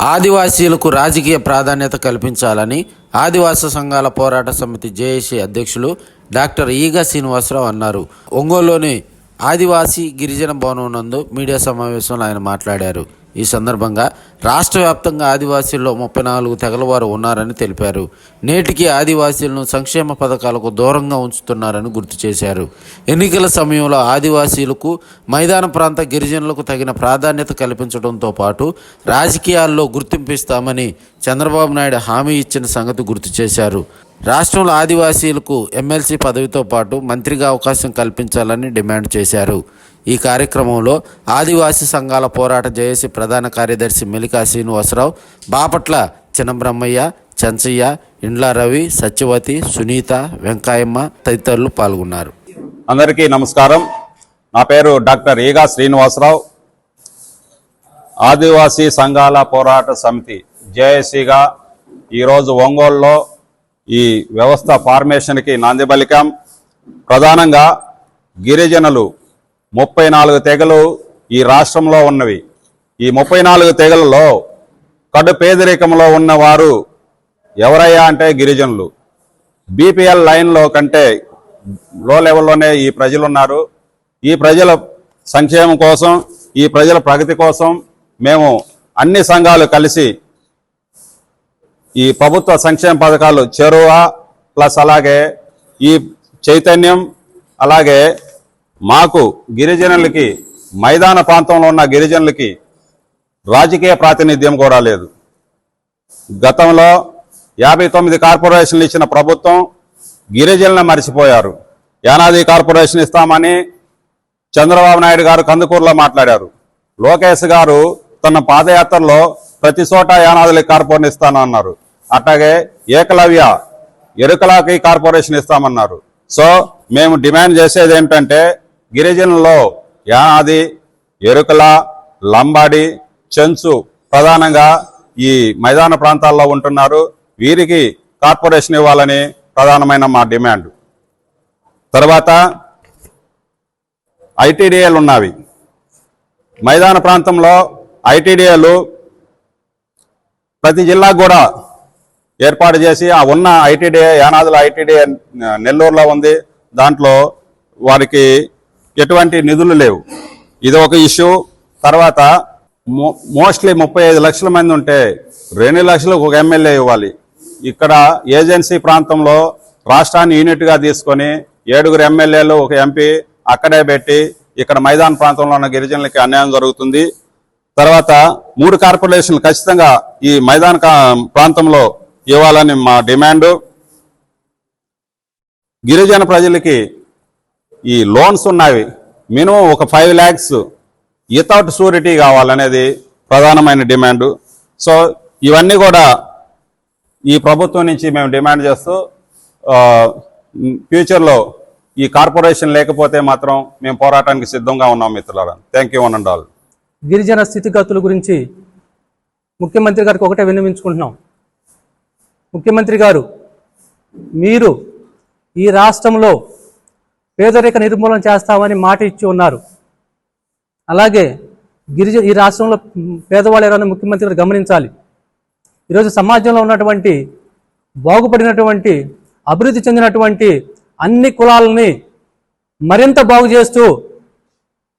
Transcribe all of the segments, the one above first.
ఆదివాసీలకు రాజకీయ ప్రాధాన్యత కల్పించాలని ఆదివాసీ సంఘాల పోరాట సమితి జేఏసీ అధ్యక్షులు డాక్టర్ ఈగ శ్రీనివాసరావు అన్నారు. ఒంగోలులోని ఆదివాసీ గిరిజన భవనం నందు మీడియా సమావేశంలో ఆయన మాట్లాడారు. ఈ సందర్భంగా రాష్ట్ర వ్యాప్తంగా ఆదివాసీల్లో ముప్పై నాలుగు తెగలవారు ఉన్నారని తెలిపారు. నేటికి ఆదివాసీలను సంక్షేమ పథకాలకు దూరంగా ఉంచుతున్నారని గుర్తు చేశారు. ఎన్నికల సమయంలో ఆదివాసీలకు మైదాన ప్రాంత గిరిజనులకు తగిన ప్రాధాన్యత కల్పించడంతో పాటు రాజకీయాల్లో గుర్తింపు ఇస్తామని చంద్రబాబు నాయుడు హామీ ఇచ్చిన సంగతి గుర్తు చేశారు. రాష్ట్రంలో ఆదివాసీలకు ఎమ్మెల్సీ పదవితో పాటు మంత్రిగా అవకాశం కల్పించాలని డిమాండ్ చేశారు. ఈ కార్యక్రమంలో ఆదివాసీ సంఘాల పోరాట జేఏసీ ప్రధాన కార్యదర్శి మెలికా శ్రీనివాసరావు బాపట్ల చిన్నబ్రహ్మయ్య చెంచయ్య ఇండ్ల రవి సత్యవతి సునీత వెంకాయమ్మ తదితరులు పాల్గొన్నారు. అందరికీ నమస్కారం. నా పేరు డాక్టర్ ఈగా శ్రీనివాసరావు. ఆదివాసీ సంఘాల పోరాట సమితి జేఏసీగా ఈరోజు ఒంగోలులో ఈ వ్యవస్థ ఫార్మేషన్కి నాంది పలికాం. ప్రధానంగా గిరిజనులు ముప్పై నాలుగు తెగలు ఈ రాష్ట్రంలో ఉన్నవి. ఈ ముప్పై నాలుగు తెగలలో కడు పేదరికంలో ఉన్నవారు ఎవరయ్యా అంటే గిరిజనులు. బీపీఎల్ లైన్లో కంటే లో లెవెల్లోనే ఈ ప్రజలు ఉన్నారు ఈ ప్రజల సంక్షేమం కోసం ఈ ప్రజల ప్రగతి కోసం మేము అన్ని సంఘాలు కలిసి ఈ ప్రభుత్వ సంక్షేమ పథకాలు చెరువ ప్లస్ అలాగే ఈ చైతన్యం అలాగే మాకు గిరిజనులకి మైదాన ప్రాంతంలో ఉన్న గిరిజనులకి రాజకీయ ప్రాతినిధ్యం కూడా లేదు. గతంలో యాభై తొమ్మిది కార్పొరేషన్లు ఇచ్చిన ప్రభుత్వం గిరిజనులను మర్చిపోయారు. యానాది కార్పొరేషన్ ఇస్తామని చంద్రబాబు నాయుడు గారు కందుకూరులో మాట్లాడారు. లోకేష్ గారు తన పాదయాత్రలో ప్రతి చోట యానాదులకి కార్పొరేషన్ ఇస్తానన్నారు. అట్లాగే ఏకలవ్య ఎరుకలాకి కార్పొరేషన్ ఇస్తామన్నారు. సో మేము డిమాండ్ చేసేది ఏంటంటే గిరిజనుల్లో యానాది ఎరుకల లంబాడి చెంచు ప్రధానంగా ఈ మైదాన ప్రాంతాల్లో ఉంటున్నారు. వీరికి కార్పొరేషన్ ఇవ్వాలని ప్రధానమైన మా డిమాండ్. తర్వాత ఐటీడీఏలు ఉన్నవి. మైదాన ప్రాంతంలో ఐటీడీఏలు ప్రతి జిల్లాకు కూడా ఏర్పాటు చేసి ఆ ఉన్న ఐటీడీఏ యానాదుల ఐటీడీఏ నెల్లూరులో ఉంది. దాంట్లో వారికి ఎటువంటి నిధులు లేవు. ఇది ఒక ఇష్యూ. తర్వాత మోస్ట్లీ ముప్పై ఐదు లక్షల మంది ఉంటే రెండు లక్షలకు ఒక ఎమ్మెల్యే ఇవ్వాలి. ఇక్కడ ఏజెన్సీ ప్రాంతంలో రాష్ట్రాన్ని యూనిట్గా తీసుకొని ఏడుగురు ఎమ్మెల్యేలు ఒక ఎంపీ అక్కడే పెట్టి ఇక్కడ మైదాన ప్రాంతంలో ఉన్న గిరిజనులకి అన్యాయం జరుగుతుంది. తర్వాత మూడు కార్పొరేషన్లు ఖచ్చితంగా ఈ మైదాన కా- ప్రాంతంలో ఇవ్వాలని మా డిమాండు. గిరిజన ప్రజలకి ఈ లోన్స్ ఉన్నవి మినిమం ఒక ఫైవ్ ల్యాక్స్ వితౌట్ షూరిటీ కావాలనేది ప్రధానమైన డిమాండ్. సో ఇవన్నీ కూడా ఈ ప్రభుత్వం నుంచి మేము డిమాండ్ చేస్తూ ఫ్యూచర్లో ఈ కార్పొరేషన్ లేకపోతే మాత్రం మేము పోరాటానికి సిద్ధంగా ఉన్నాం మిత్రులారా. Thank you one and all గిరిజన స్థితిగతుల గురించి ముఖ్యమంత్రి గారికి ఒకటే విన్నవించుకుంటున్నాం. ముఖ్యమంత్రి గారు మీరు ఈ రాష్ట్రంలో పేదరిక నిర్మూలన చేస్తామని మాట ఇచ్చి ఉన్నారు. అలాగే గిరిజ ఈ రాష్ట్రంలో పేదవాళ్ళు ఎవరైనా ముఖ్యమంత్రి గారు గమనించాలి. ఈరోజు సమాజంలో ఉన్నటువంటి బాగుపడినటువంటి అభివృద్ధి చెందినటువంటి అన్ని కులాలని మరింత బాగు చేస్తూ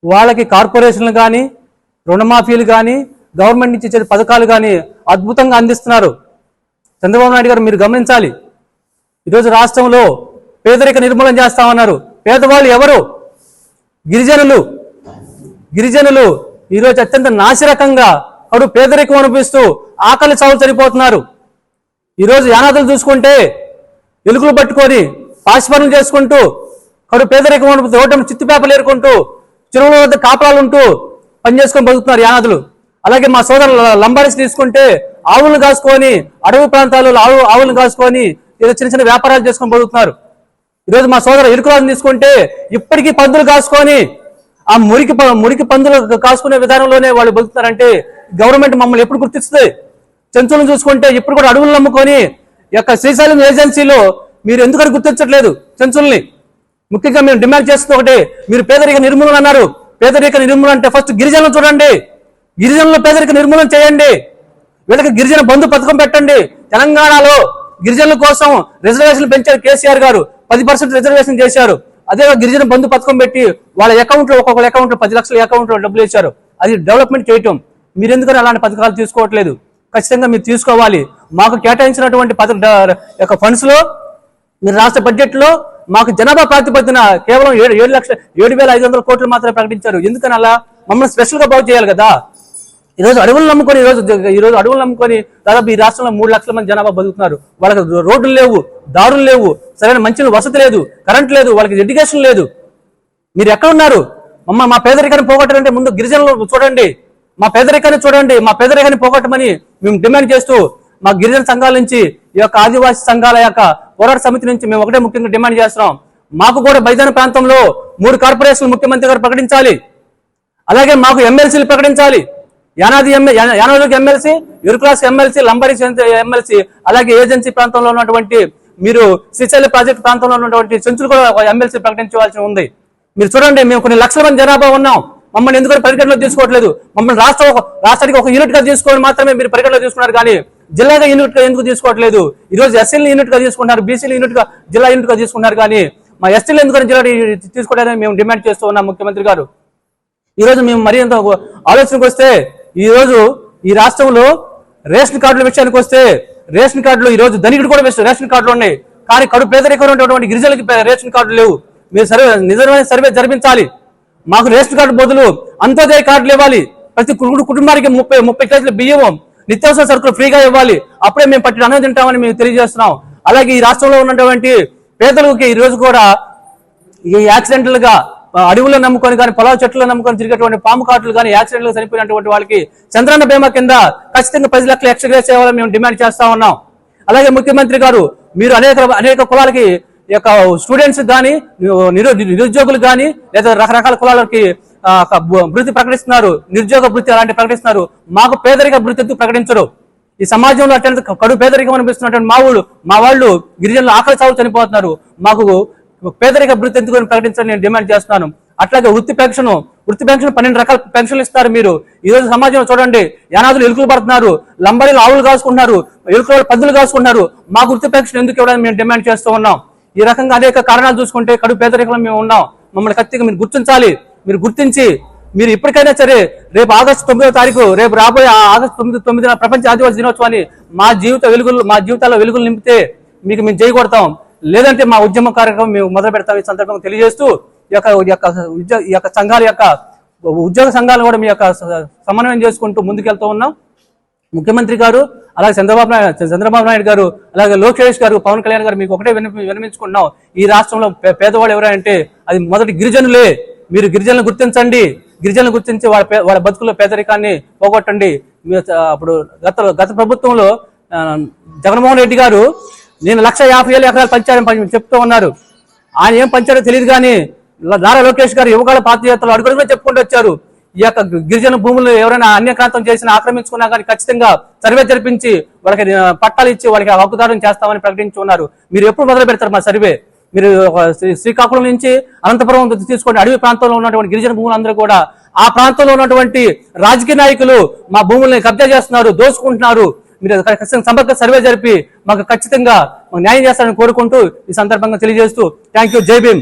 వాళ్ళకి కార్పొరేషన్లు కానీ రుణమాఫీలు కానీ గవర్నమెంట్ నుంచి ఇచ్చే పథకాలు కానీ అద్భుతంగా అందిస్తున్నారు. చంద్రబాబు నాయుడు గారు మీరు గమనించాలి. ఈరోజు రాష్ట్రంలో పేదరిక నిర్మూలన చేస్తామన్నారు. పేదవాళ్ళు ఎవరు? గిరిజనులు. గిరిజనులు ఈరోజు అత్యంత నాసిరకంగా కడు పేదరికం అనిపిస్తూ ఆకలి చావులు చనిపోతున్నారు. ఈరోజు యానాదులు చూసుకుంటే ఎలుకలు పట్టుకొని పాశపనం చేసుకుంటూ కడు పేదరికం అనిపిస్తూ ఓటమి చిత్తు పేపర్లు ఏరుకుంటూ చెరువుల వద్ద కాపలాలు ఉంటూ పని చేసుకొని బతుకుతున్నారు యానాదులు. అలాగే మా సోదరులు లంబారీస్ తీసుకుంటే ఆవులను కాసుకొని అడవి ప్రాంతాలలో ఆవు ఆవులను కాసుకొని ఏదో చిన్న చిన్న వ్యాపారాలు చేసుకొని బతుకుతున్నారు. ఈరోజు మా సోదరు ఇరుకురాజు తీసుకుంటే ఇప్పటికీ పందులు కాసుకొని ఆ మురికి ప- మురికి పందులు కాసుకునే విధానంలోనే వాళ్ళు బతుకుతారంటే గవర్నమెంట్ మమ్మల్ని ఎప్పుడు గుర్తిస్తుంది? చెంచులను చూసుకుంటే ఇప్పుడు కూడా అడవులు నమ్ముకొని యొక్క శ్రీశైలం ఏజెన్సీలో మీరు ఎందుకని గుర్తించట్లేదు చెంచుల్ని? ముఖ్యంగా మేము డిమాండ్ చేస్తుంది ఒకటి మీరు పేదరిక నిర్మూలన అన్నారు. పేదరిక నిర్మూలన అంటే ఫస్ట్ గిరిజనులు చూడండి. గిరిజనుల పేదరిక నిర్మూలన చేయండి. వీళ్ళకి గిరిజన బంధు పథకం పెట్టండి. తెలంగాణలో గిరిజనుల కోసం రిజర్వేషన్ పెంచారు కేసీఆర్ గారు. పది పర్సెంట్ రిజర్వేషన్ చేశారు. అదే గిరిజన బంధు పథకం పెట్టి వాళ్ళ అకౌంట్లో ఒక్కొక్క అకౌంట్లో పది లక్షల అకౌంట్లో డబ్బులు ఇచ్చారు అది డెవలప్మెంట్ చేయటం. మీరు ఎందుకని అలాంటి పథకాలు తీసుకోవట్లేదు? ఖచ్చితంగా మీరు తీసుకోవాలి. మాకు కేటాయించినటువంటి పథక యొక్క ఫండ్స్లో మీరు రాష్ట్ర బడ్జెట్లో మాకు జనాభా ప్రాతిపదికన కేవలం ఏడు ఏడు లక్షల ఏడు వేల ఐదు వందల కోట్లు మాత్రమే ప్రకటించారు. ఎందుకని అలా? మమ్మల్ని స్పెషల్గా బాగు చేయాలి కదా? ఈ రోజు అడవులు నమ్ముకొని ఈరోజు రోజు అడవులు నమ్ముకొని దాదాపు ఈ రాష్ట్రంలో మూడు లక్షల మంది జనాభా బతుకుతున్నారు. వాళ్ళకి రోడ్లు లేవు దారులు లేవు సరైన మంచి వసతి లేదు కరెంట్ లేదు వాళ్ళకి ఎడ్యుకేషన్ లేదు. మీరు ఎక్కడ ఉన్నారు? అమ్మ మా పేదరికాన్ని పోగొట్టాలంటే ముందు గిరిజనులు చూడండి. మా పేదరికాన్ని చూడండి మా పేదరికాన్ని పోగొట్టమని మేము డిమాండ్ చేస్తూ మా గిరిజన సంఘాల నుంచి ఈ యొక్క ఆదివాసీ సంఘాల యొక్క పోరాట సమితి నుంచి మేము ఒకటే ముఖ్యంగా డిమాండ్ చేస్తున్నాం. మాకు కూడా బైదాన ప్రాంతంలో మూడు కార్పొరేషన్లు ముఖ్యమంత్రి గారు ప్రకటించాలి. అలాగే మాకు ఎమ్మెల్సీలు ప్రకటించాలి. యానాది ఎమ్మె యా- ఎమ్మెల్సీ ఇరుక్లాస్ ఎమ్మెల్సీ లంబరి ఎమ్మెల్సీ అలాగే ఏజెన్సీ ప్రాంతంలో ఉన్నటువంటి మీరు శ్రీశైల ప్రాజెక్ట్ ప్రాంతంలో ఉన్నటువంటి చెంచులు కూడా ఒక ఎమ్మెల్సీ ప్రకటించవలసి ఉంది. మీరు చూడండి మేము కొన్ని లక్షల మంది జనాభా ఉన్నాం. మమ్మల్ని ఎందుకు పరిగణలో తీసుకోవట్లేదు? మమ్మల్ని రాష్ట్ర రాష్ట్రానికి ఒక యూనిట్గా తీసుకోవడం మాత్రమే మీరు పరిగణలో తీసుకున్నారు కానీ జిల్లాగా యూనిట్గా ఎందుకు తీసుకోవట్లేదు? ఈ రోజు ఎస్సీలు యూనిట్గా తీసుకున్నారు బీసీలు యూనిట్గా జిల్లా యూనిట్గా తీసుకున్నారు కానీ మా ఎస్సీలు ఎందుకు జిల్లా తీసుకోవడానికి మేము డిమాండ్ చేస్తూ ఉన్నాం ముఖ్యమంత్రి గారు. ఈ రోజు మేము మరింత ఆలోచనకు వస్తే ఈ రోజు ఈ రాష్ట్రంలో రేషన్ కార్డుల విషయానికి వస్తే రేషన్ కార్డులు ఈ రోజు ధనికుడు కూడా వేస్తారు రేషన్ కార్డులు ఉన్నాయి. కానీ కడు పేదరికం ఉన్నటువంటి గిరిజనులకి రేషన్ కార్డులు లేవు. మీరు సర్వే నిజమైన సర్వే జరిపించాలి. మాకు రేషన్ కార్డు బదులు అంత్యోదయ కార్డులు ఇవ్వాలి. ప్రతి కుటుంబానికి ముప్పై ముప్పై కేజీల బియ్యం నిత్యావసర సరుకులు ఫ్రీగా ఇవ్వాలి. అప్పుడే మేము పట్టిన అన్నం తింటామని మేము తెలియజేస్తున్నాం. అలాగే ఈ రాష్ట్రంలో ఉన్నటువంటి పేదలకు ఈ రోజు కూడా ఈ యాక్సిడెంటల్ అడవులను అడవుల్లో నమ్ముకొని కానీ పొలాల చెట్లను నమ్ముకొని తిరిగేటువంటి పాము కాట్లు కానీ యాక్సిడెంట్లు చనిపోయినటువంటి వాళ్ళకి చంద్రన్న బీమా కింద ఖచ్చితంగా పది లక్షల ఎక్స్గ్రేస్ చేయాలని మేము డిమాండ్ చేస్తా ఉన్నాం. అలాగే ముఖ్యమంత్రి గారు మీరు అనేక అనేక కులాలకి యొక్క స్టూడెంట్స్ కానీ నిరు నిరుద్యోగులు కానీ లేదా రకరకాల కులాలకి వృత్తి ప్రకటిస్తున్నారు. నిరుద్యోగ భృతి అలాంటి ప్రకటిస్తున్నారు. మాకు పేదరిక వృత్తి ప్రకటించరు? ఈ సమాజంలో అత్యంత కడు పేదరికం అనిపిస్తున్నటువంటి మా ఊళ్ళు మా వాళ్ళు గిరిజనులు ఆకలి చావులు చనిపోతున్నారు. మాకు పేదరిక భృతి ఎందుకు ప్రకటించాలని నేను డిమాండ్ చేస్తున్నాను. అట్లాగే వృత్తి పెన్షన్ వృత్తి పెన్షన్ పన్నెండు రకాల పెన్షన్లు ఇస్తారు మీరు. ఈ రోజు సమాజంలో చూడండి యానాదులు ఎలుకలు పడుతున్నారు లంబడీలు ఆవులు కాసుకుంటున్నారు ఎలుకలు పద్దులు కాసుకుంటున్నారు. మా వృత్తి పెన్షన్ ఎందుకు ఇవ్వడానికి మేము డిమాండ్ చేస్తూ ఉన్నాం. ఈ రకంగా అనేక కారణాలు చూసుకుంటే కడు పేదరికంలో మేము ఉన్నాం. మమ్మల్ని కత్తిగా మీరు గుర్తించాలి. మీరు గుర్తించి మీరు ఇప్పటికైనా సరే రేపు ఆగస్టు తొమ్మిదో తారీఖు రేపు రాబోయే ఆగస్టు తొమ్మిది తొమ్మిదిన ప్రపంచ ఆదివాసీ దినోత్సవాన్ని మా జీవిత వెలుగులు మా జీవితాల్లో వెలుగులు నింపితే మీకు మేము చేయగొడతాం లేదంటే మా ఉద్యమ కార్యక్రమం మేము మొదలు పెడతాం ఈ సందర్భంగా తెలియజేస్తూ ఈ యొక్క ఈ యొక్క ఈ యొక్క సంఘాల యొక్క ఉద్యోగ సంఘాలు కూడా మీ యొక్క స- సమన్వయం చేసుకుంటూ ముందుకెళ్తూ ఉన్నాం. ముఖ్యమంత్రి గారు అలాగే చంద్రబాబు నాయుడు చంద్రబాబు నాయుడు గారు అలాగే లోకేష్ గారు పవన్ కళ్యాణ్ గారు మీకు ఒకటే వినపి ఈ రాష్ట్రంలో పేదవాళ్ళు ఎవరంటే అది మొదటి గిరిజనులే. మీరు గిరిజనులు గుర్తించండి. గిరిజనులు గుర్తించి వాళ్ళ పే- వాళ్ళ బతుకుల్లో పేదరికాన్ని పోగొట్టండి. అప్పుడు గత గత ప్రభుత్వంలో జగన్మోహన్ రెడ్డి గారు నేను లక్ష యాభై వేల ఎకరాలు పంచారని చెప్తూ ఉన్నారు. ఆయన ఏం పంచారో తెలియదు కానీ నారా లోకేష్ గారు యువకాల పాత్రయాత్రలు అడుగుడుగా చెప్పుకుంటూ వచ్చారు. ఈ యొక్క గిరిజన భూములు ఎవరైనా అన్యక్రాంతం చేసినా ఆక్రమించుకున్నా కానీ ఖచ్చితంగా సర్వే జరిపించి వాళ్ళకి పట్టాలు ఇచ్చి వాళ్ళకి హక్కుదారం చేస్తామని ప్రకటించి ఉన్నారు. మీరు ఎప్పుడు మొదలు పెడతారు మా సర్వే? మీరు శ్రీకాకుళం నుంచి అనంతపురం తీసుకోండి అడవి ప్రాంతంలో ఉన్నటువంటి గిరిజన భూములందరూ కూడా ఆ ప్రాంతంలో ఉన్నటువంటి రాజకీయ నాయకులు మా భూముల్ని కబ్జా చేస్తున్నారు దోసుకుంటున్నారు మీరు ఖచ్చితంగా సంపర్క సర్వే జరిపి మాకు ఖచ్చితంగా న్యాయం చేస్తారని కోరుకుంటూ ఈ సందర్భంగా తెలియజేస్తూ థ్యాంక్ యూ. జై భీమ్.